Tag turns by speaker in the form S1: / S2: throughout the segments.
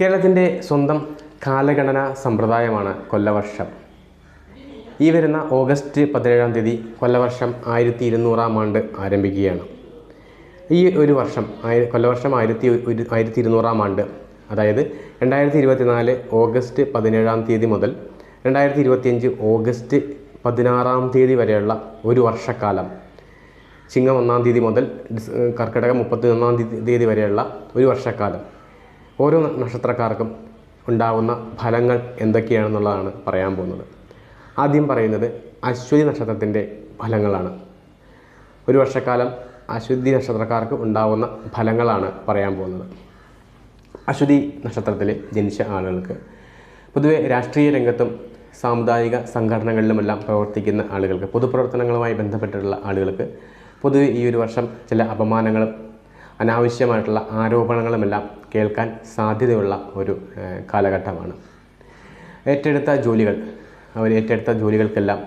S1: കേരളത്തിന്റെ സ്വന്തം കാലഗണന സമ്പ്രദായമാണ് കൊല്ലവർഷം. ഈ വരുന്ന ഓഗസ്റ്റ് പതിനേഴാം തീയതി കൊല്ലവർഷം ആയിരത്തി ഇരുന്നൂറാം ആണ്ട് ആരംഭിക്കുകയാണ്. ഈ ഒരു വർഷം കൊല്ലവർഷം ആയിരത്തി ആയിരത്തി ഇരുന്നൂറാം ആണ്ട് അതായത് രണ്ടായിരത്തി ഇരുപത്തിനാല് ഓഗസ്റ്റ് പതിനേഴാം തീയതി മുതൽ രണ്ടായിരത്തി ഇരുപത്തിയഞ്ച് ഓഗസ്റ്റ് പതിനാറാം തീയതി വരെയുള്ള ഒരു വർഷക്കാലം. ചിങ്ങം ഒന്നാം തീയതി മുതൽ കർക്കിടകം മുപ്പത്തി ഒന്നാം തീയതി വരെയുള്ള ഒരു വർഷക്കാലം. ഓരോ നക്ഷത്രക്കാർക്കും ഉണ്ടാകുന്ന ഫലങ്ങൾ എന്തൊക്കെയാണെന്നുള്ളതാണ് പറയാൻ പോകുന്നത്. ആദ്യം പറയുന്നത് അശ്വതി നക്ഷത്രത്തിന്റെ ഫലങ്ങളാണ്. ഒരു വർഷക്കാലം അശ്വതി നക്ഷത്രക്കാർക്ക് ഉണ്ടാകുന്ന ഫലങ്ങളാണ് പറയാൻ പോകുന്നത്. അശ്വതി നക്ഷത്രത്തിൽ ജനിച്ച ആളുകൾക്ക് പൊതുവെ രാഷ്ട്രീയ രംഗത്തും സാമുദായിക സംഘടനകളിലുമെല്ലാം പ്രവർത്തിക്കുന്ന ആളുകൾക്ക് പൊതുപ്രവർത്തനങ്ങളുമായി ബന്ധപ്പെട്ടിട്ടുള്ള ആളുകൾക്ക് പൊതുവെ ഈ ഒരു വർഷം ചില അപമാനങ്ങളും അനാവശ്യമായിട്ടുള്ള ആരോപണങ്ങളുമെല്ലാം കേൾക്കാൻ സാധ്യതയുള്ള ഒരു കാലഘട്ടമാണ്. ഏറ്റെടുത്ത ജോലികൾ അവർ ഏറ്റെടുത്ത ജോലികൾക്കെല്ലാം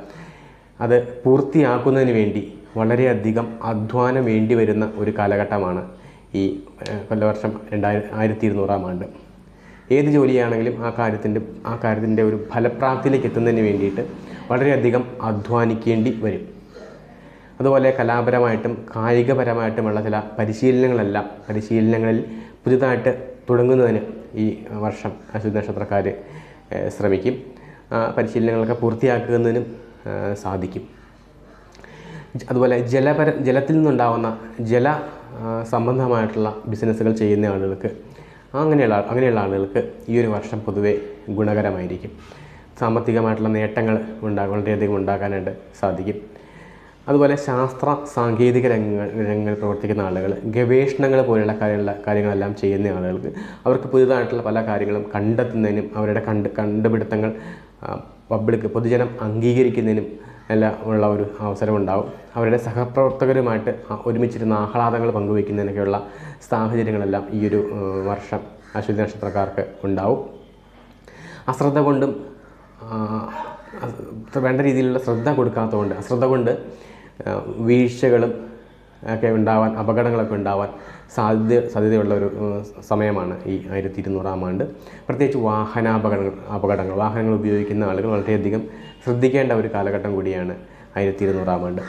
S1: അത് പൂർത്തിയാക്കുന്നതിന് വേണ്ടി വളരെയധികം അധ്വാനം വേണ്ടി വരുന്ന ഒരു കാലഘട്ടമാണ് ഈ കൊല്ലവർഷം രണ്ടായിരം ആയിരത്തി ഇരുന്നൂറാം ആണ്ട്. ഏത് ജോലിയാണെങ്കിലും ആ കാര്യത്തിന്റെ ആ കാര്യത്തിന്റെ ഒരു ഫലപ്രാപ്തിയിലേക്ക് എത്തുന്നതിന് വേണ്ടിയിട്ട് വളരെയധികം അധ്വാനിക്കേണ്ടി വരും. അതുപോലെ കലാപരമായിട്ടും കായികപരമായിട്ടുമുള്ള ചില പരിശീലനങ്ങളെല്ലാം പരിശീലനങ്ങളിൽ പുതുതായിട്ട് തുടങ്ങുന്നതിന് ഈ വർഷം അശ്വതി നക്ഷത്രക്കാർ ശ്രമിക്കും. പരിശീലനങ്ങളൊക്കെ പൂർത്തിയാക്കുന്നതിനും സാധിക്കും. അതുപോലെ ജലപര ജലത്തിൽ നിന്നുണ്ടാകുന്ന ജല സംബന്ധമായിട്ടുള്ള ബിസിനസ്സുകൾ ചെയ്യുന്ന ആളുകൾക്ക് അങ്ങനെയുള്ള അങ്ങനെയുള്ള ആളുകൾക്ക് ഈ ഒരു വർഷം പൊതുവേ ഗുണകരമായിരിക്കും. സാമ്പത്തികമായിട്ടുള്ള നേട്ടങ്ങൾ ഉണ്ടാകും വളരെയധികം ഉണ്ടാക്കാനായിട്ട് സാധിക്കും. അതുപോലെ ശാസ്ത്ര സാങ്കേതിക രംഗങ്ങൾ രംഗങ്ങളിൽ പ്രവർത്തിക്കുന്ന ആളുകൾ ഗവേഷണങ്ങൾ പോലെയുള്ള കാര്യമുള്ള കാര്യങ്ങളെല്ലാം ചെയ്യുന്ന ആളുകൾക്ക് അവർക്ക് പുതിയതായിട്ടുള്ള പല കാര്യങ്ങളും കണ്ടെത്തുന്നതിനും അവരുടെ കണ്ട് കണ്ടുപിടുത്തങ്ങൾ പബ്ലിക് പൊതുജനം അംഗീകരിക്കുന്നതിനും എല്ലാം ഉള്ള ഒരു അവസരം ഉണ്ടാവും അവരുടെ സഹപ്രവർത്തകരുമായിട്ട് ഒരുമിച്ചിരുന്ന ആഹ്ലാദങ്ങൾ പങ്കുവയ്ക്കുന്നതിനൊക്കെയുള്ള സാഹചര്യങ്ങളെല്ലാം ഈ ഒരു വർഷം അശ്വതി നക്ഷത്രക്കാർക്ക് ഉണ്ടാവും. അശ്രദ്ധ കൊണ്ടും വേണ്ട രീതിയിലുള്ള ശ്രദ്ധ കൊടുക്കാത്തതുകൊണ്ട് അശ്രദ്ധ കൊണ്ട് വീഴ്ചകളും ഒക്കെ ഉണ്ടാവാൻ അപകടങ്ങളൊക്കെ ഉണ്ടാവാൻ സാധ്യത സാധ്യതയുള്ള ഒരു സമയമാണ് ഈ ആയിരത്തി ഇരുന്നൂറാം ആണ്ട്. പ്രത്യേകിച്ച് വാഹനാപകടങ്ങൾ അപകടങ്ങൾ വാഹനങ്ങൾ ഉപയോഗിക്കുന്ന ആളുകൾ വളരെയധികം ശ്രദ്ധിക്കേണ്ട ഒരു കാലഘട്ടം കൂടിയാണ് ആയിരത്തി ഇരുന്നൂറാം ആണ്ട്.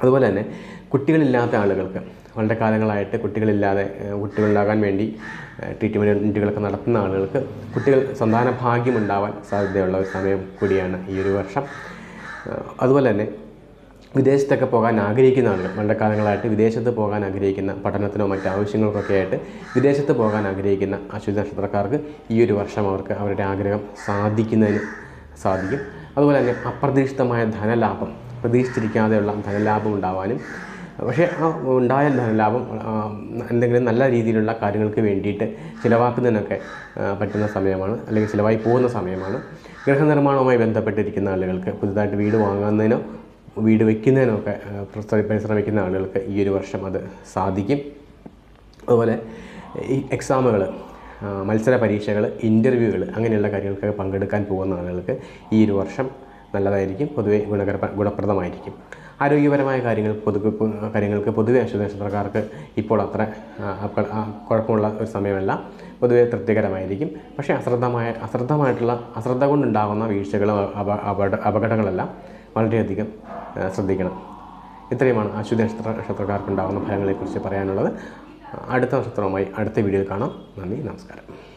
S1: അതുപോലെ തന്നെ കുട്ടികളില്ലാത്ത ആളുകൾക്ക് വളരെ കാലങ്ങളായിട്ട് കുട്ടികളില്ലാതെ കുട്ടികളുണ്ടാകാൻ വേണ്ടി ട്രീറ്റ്മെന്റുകളൊക്കെ നടത്തുന്ന ആളുകൾക്ക് കുട്ടികൾ സന്താന ഭാഗ്യമുണ്ടാവാൻ സാധ്യതയുള്ള ഒരു സമയം കൂടിയാണ് ഈ ഒരു വർഷം. അതുപോലെ തന്നെ വിദേശത്തൊക്കെ പോകാൻ ആഗ്രഹിക്കുന്ന ആളുകൾ വളരെ കാലങ്ങളായിട്ട് വിദേശത്ത് പോകാൻ ആഗ്രഹിക്കുന്ന പഠനത്തിനോ മറ്റ് ആവശ്യങ്ങൾക്കൊക്കെ ആയിട്ട് വിദേശത്ത് പോകാൻ ആഗ്രഹിക്കുന്ന അശ്വതി നക്ഷത്രക്കാർക്ക് ഈ ഒരു വർഷം അവർക്ക് അവരുടെ ആഗ്രഹം സാധിക്കുന്നതിന് സാധിക്കും. അതുപോലെ തന്നെ അപ്രതീക്ഷിതമായ ധനലാഭം പ്രതീക്ഷിച്ചിരിക്കാതെയുള്ള ധനലാഭം ഉണ്ടാവാനും പക്ഷേ ആ ഉണ്ടായ ധനലാഭം എന്തെങ്കിലും നല്ല രീതിയിലുള്ള കാര്യങ്ങൾക്ക് വേണ്ടിയിട്ട് ചിലവാക്കുന്നതിനൊക്കെ പറ്റുന്ന സമയമാണ് അല്ലെങ്കിൽ ചിലവായി പോകുന്ന സമയമാണ്. ഗൃഹനിർമ്മാണവുമായി ബന്ധപ്പെട്ടിരിക്കുന്ന ആളുകൾക്ക് പുതുതായിട്ട് വീട് വാങ്ങുന്നതിനോ വീട് വയ്ക്കുന്നതിനൊക്കെ പരിശ്രമിക്കുന്ന ആളുകൾക്ക് ഈ ഒരു വർഷം അത് സാധിക്കും. അതുപോലെ ഈ എക്സാമുകൾ മത്സര പരീക്ഷകൾ ഇന്റർവ്യൂകൾ അങ്ങനെയുള്ള കാര്യങ്ങൾക്കൊക്കെ പങ്കെടുക്കാൻ പോകുന്ന ആളുകൾക്ക് ഈ ഒരു വർഷം നല്ലതായിരിക്കും. പൊതുവെ ഗുണകര ഗുണപ്രദമായിരിക്കും. ആരോഗ്യപരമായ കാര്യങ്ങൾ പൊതുവെ കാര്യങ്ങൾക്ക് പൊതുവെ അശ്വനക്ഷത്രക്കാർക്ക് ഇപ്പോൾ അത്ര കുഴപ്പമുള്ള ഒരു സമയമല്ല. പൊതുവെ തൃപ്തികരമായിരിക്കും. പക്ഷേ അശ്രദ്ധമായ അശ്രദ്ധമായിട്ടുള്ള അശ്രദ്ധ കൊണ്ടുണ്ടാകുന്ന വീഴ്ചകളും അപ അപകട അപകടങ്ങളെല്ലാം വളരെയധികം ശ്രദ്ധിക്കണം. ഇത്രയുമാണ് അശ്വതി നക്ഷത്ര നക്ഷത്രക്കാർക്കുണ്ടാകുന്ന ഫലങ്ങളെക്കുറിച്ച് പറയാനുള്ളത്. അടുത്ത നക്ഷത്രവുമായി അടുത്ത വീഡിയോയിൽ കാണാം. നന്ദി നമസ്കാരം.